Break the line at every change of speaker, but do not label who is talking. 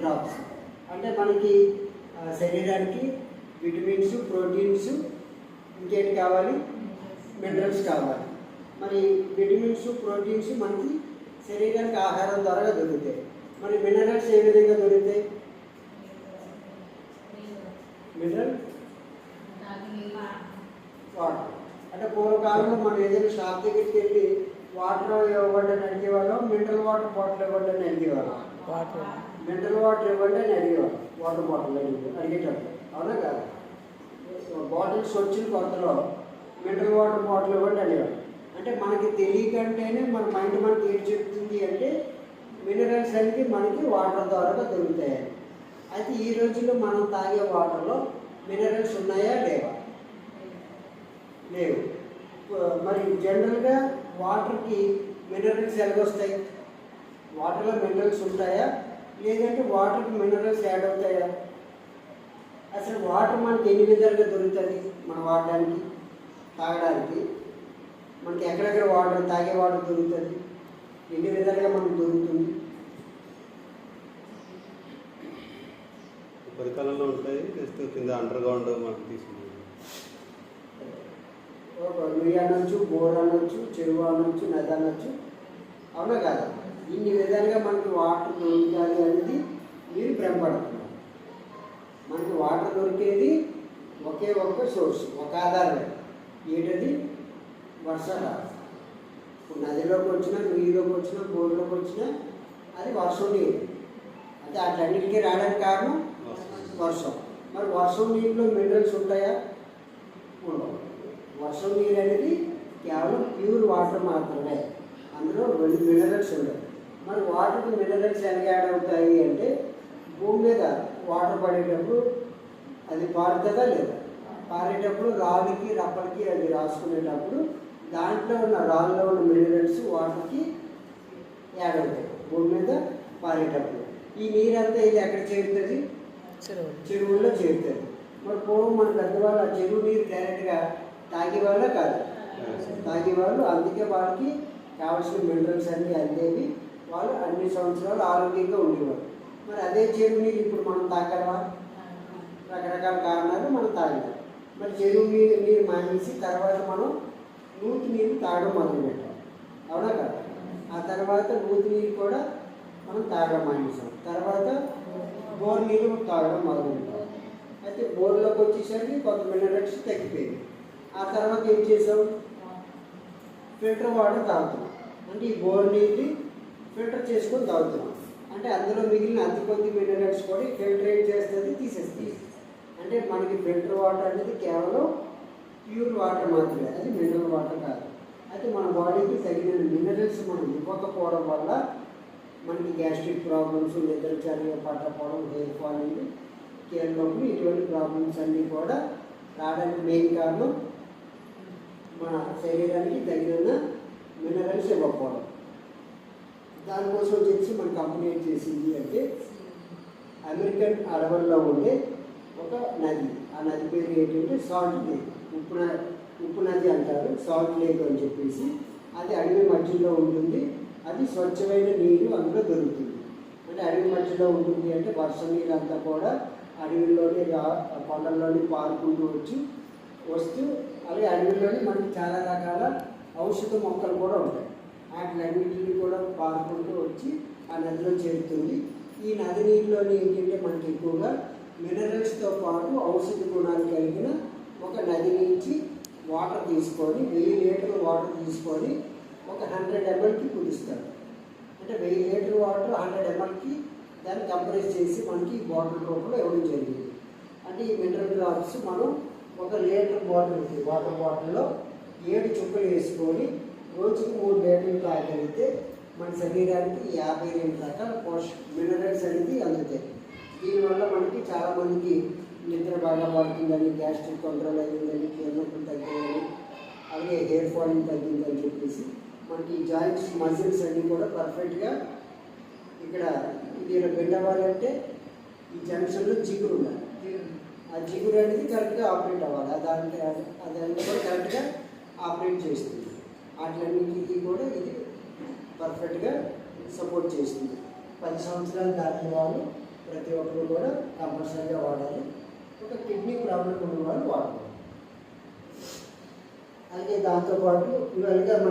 Drops అంటే మనకి శరీరానికి విటమిన్స్ ప్రోటీన్స్ ఇంకేంటి కావాలి? మినరల్స్ కావాలి. మరి విటమిన్స్ ప్రోటీన్స్ మనకి శరీరానికి ఆహారం ద్వారా దొరుకుతాయి. మరి మినరల్స్ ఏ విధంగా దొరుకుతాయి? మినరల్ వాటర్ అంటే పూర్వకాలంలో మనం ఏదైనా షాప్ దగ్గరికి వెళ్ళి వాటర్ ఇవ్వబడ్డని అడిగేవాళ్ళం మినరల్ వాటర్ బాటిల్ ఇవ్వబడ్డని అడిగేవాళ్ళం.
వాటర్
మినరల్ వాటర్ ఇవ్వండి అని అడిగేవాడు వాటర్ బాటిల్ అడిగి అడిగేటప్పుడు. అవునా కాదు? బాటిల్స్ వచ్చిన కొత్తలో మినరల్ వాటర్ బాటిల్ ఇవ్వండి అనేవాడు అంటే మనకి తెలియకంటేనే మన మైండ్ మనకి ఏం చెప్తుంది అంటే మినరల్స్ అనేది మనకి వాటర్ ద్వారా దొరుకుతాయి. అయితే ఈ రోజుల్లో మనం తాగే వాటర్లో మినరల్స్ ఉన్నాయా లేవా? లేవు. మరి జనరల్గా వాటర్కి మినరల్స్ ఎలాగొస్తాయి? వాటర్లో మినరల్స్ ఉంటాయా? లేదంటే వాటర్కి మినరల్స్ యాడ్ అవుతాయా? అసలు వాటర్ మనకి ఎన్ని విధాలుగా దొరుకుతుంది? మనం వాడడానికి తాగడానికి. మనకి ఎక్కడెక్కడ వాటర్ తాగే వాటర్ దొరుకుతుంది? ఎన్ని విధాలుగా మనకు దొరుకుతుంది?
ఉపరితలంలో ఉంటాయి జస్ట్ కింద అండర్ గ్రౌండ్ మనకు తీసుకుంటాం
ఒక నుయ్యి అనొచ్చు బోర్ అనొచ్చు చెరువు అనొచ్చు నది అనొచ్చు అవునా కాదా? ఇన్ని విధాలుగా మనకి వాటర్ దొరుకుతుంది అనేది మీరు భ్రమపడుతున్నారు మనకి వాటర్ దొరికేది ఒకే ఒక్క సోర్స్ ఒక ఆధారమే ఏంటది? వర్షాలు ఇప్పుడు నదిలోకి వచ్చినా నీరులోకి వచ్చినా బోర్లోకి వచ్చినా అది వర్షం నీరు. అంటే అట్లన్నిటికీ రావడానికి కారణం వర్షం. మరి వర్షం నీటిలో మినరల్స్ ఉంటాయా? ఉండవు. వర్షం నీరు అనేది కేవలం ప్యూర్ వాటర్ మాత్రమే. అందులో మినరల్స్ ఉండవు. మరి వాటర్కి మినరల్స్ ఎలా యాడ్ అవుతాయి అంటే భూమి మీద వాటర్ పడేటప్పుడు అది పారుతుందా లేదా? పారేటప్పుడు రాళ్ళకి రప్పలకి అది రాసుకునేటప్పుడు దాంట్లో ఉన్న రాళ్ళలో ఉన్న మినరల్స్ వాటర్కి యాడ్ అవుతాయి భూమి మీద పారేటప్పుడు. ఈ నీరంతా ఇది ఎక్కడ చేరుతుంది?
చెరువు
చెరువుల్లో చేరుతుంది. మరి పూర్వం మన పెద్దవాళ్ళు ఆ చెరువు నీరు డైరెక్ట్గా తాగేవాళ్ళ కాదు. తాగేవాళ్ళు అందుకే వాళ్ళకి కావాల్సిన మినరల్స్ అన్నీ అందేవి వాళ్ళు అన్ని సంవత్సరాలు ఆరోగ్యంగా ఉండేవారు. మరి అదే చెరువు నీరు ఇప్పుడు మనం తాగలవా రకరకాల కారణాలు మనం తాగలేం. మరి చెరువు నీరు నీరు మానేసి తర్వాత మనం నూతి నీరు తాగడం మొదలుపెట్టాం. అవునా కదా? ఆ తర్వాత నూతి నీరు కూడా మనం తాగడం మానేసాం. తర్వాత బోర్ నీరు తాగడం మొదలుపెట్టాం. అయితే బోర్లోకి వచ్చేసరికి కొంత మినరల్స్ తగ్గిపోయింది ఆ తర్వాత ఏం చేసాం? ఫిల్టర్ వాటర్ తాగుతాం అంటే ఈ బోర్ నీరు ఫిల్టర్ చేసుకొని తాగుతున్నాం. అంటే అందులో మిగిలిన అతి కొద్ది మినరల్స్ కూడా ఫిల్టరేట్ చేస్తుంది తీసేస్తుంది. అంటే మనకి ఫిల్టర్ వాటర్ అనేది కేవలం ప్యూర్ వాటర్ మాత్రమే అది మినరల్ వాటర్ కాదు. అయితే మన బాడీకి తగిన మినరల్స్ మనం ఇవ్వకపోవడం వల్ల మనకి గ్యాస్ట్రిక్ ప్రాబ్లమ్స్ నిద్ర చర్య పట్టకపోవడం హెయిర్ ఫాలింగ్ కీళ్ళనొప్పులు ఇటువంటి ప్రాబ్లమ్స్ అన్నీ కూడా రావడానికి మెయిన్ కారణం మన శరీరానికి తగిన మినరల్స్ ఇవ్వకపోవడం. దానికోసం వచ్చేసి మన కంపెనీ ఏం చేసింది అంటే అమెరికన్ అడవుల్లో ఉండే ఒక నది. ఆ నది పేరు ఏంటంటే సాల్ట్ లేక్. ఉప్పు న- ఉప్పు నది అంటారు సాల్ట్ లేక్ అని చెప్పేసి. అది అడవి మధ్యలో ఉంటుంది. అది స్వచ్ఛమైన నీరు అందులో దొరుకుతుంది. అంటే అడవి మధ్యలో ఉంటుంది అంటే వర్షం నీరు అంతా కూడా అడవిలోనే రా పారుకుంటూ వచ్చి వస్తూ అలాగే అడవిలోనే మనకి చాలా రకాల ఔషధ మొక్కలు కూడా ఉంటాయి. వాటిలన్నింటినీ కూడా పారుకుంటూ వచ్చి ఆ నదిలో చేరుతుంది. ఈ నది నీటిలోని ఏంటంటే మనకి ఎక్కువగా మినరల్స్తో పాటు ఔషధ గుణాలు కలిగిన ఒక నది నుంచి వాటర్ తీసుకొని వెయ్యి లీటర్ల వాటర్ తీసుకొని ఒక హండ్రెడ్ ఎంఎల్కి కుదిస్తారు అంటే వెయ్యి లీటర్ వాటర్ హండ్రెడ్ ఎంఎల్కి దాన్ని కంప్రెస్ చేసి మనకి బాటిల్ రూపంలో ఇవ్వడం జరిగింది. అంటే ఈ మినరల్ డ్రాప్స్ మనం ఒక లీటర్ బాటిల్ వాటర్ బాటిల్లో ఏడు చుక్కలు వేసుకొని రోజుకు మూడు లీటర్లు తాగలిగితే మన శరీరానికి యాభై రెండు రకాల పోషక మినరల్స్ అనేది అందుతాయి. దీనివల్ల మనకి చాలామందికి నిద్ర బాగా పడుతుందని గ్యాస్ట్రిక్ కంట్రోల్ అయ్యిందని కీళ్ళనొప్పులు తగ్గాయని అలాగే హెయిర్ ఫాలింగ్ తగ్గిందని చెప్పేసి మనకి జాయింట్స్ మజిల్స్ అన్నీ కూడా పర్ఫెక్ట్గా ఇక్కడ ఇది ఇలా బెండ్ అవ్వాలంటే ఈ జంక్షన్లో జిగురు ఉండాలి. ఆ జిగురు అనేది కరెక్ట్గా ఆపరేట్ అవ్వాలి. అది దానికి అదంతా కూడా కరెక్ట్గా ఆపరేట్ చేస్తుంది. వాటిలన్నింటికి కూడా ఇది పర్ఫెక్ట్గా సపోర్ట్ చేస్తుంది. పది సంవత్సరాలు దాటిన వాళ్ళు ప్రతి ఒక్కరు కూడా కంపల్సరీగా వాడాలి. ఒక కిడ్నీ ప్రాబ్లం ఉన్న వాళ్ళు వాడాలి అలాగే దాంతోపాటు ఇవన్నీ మన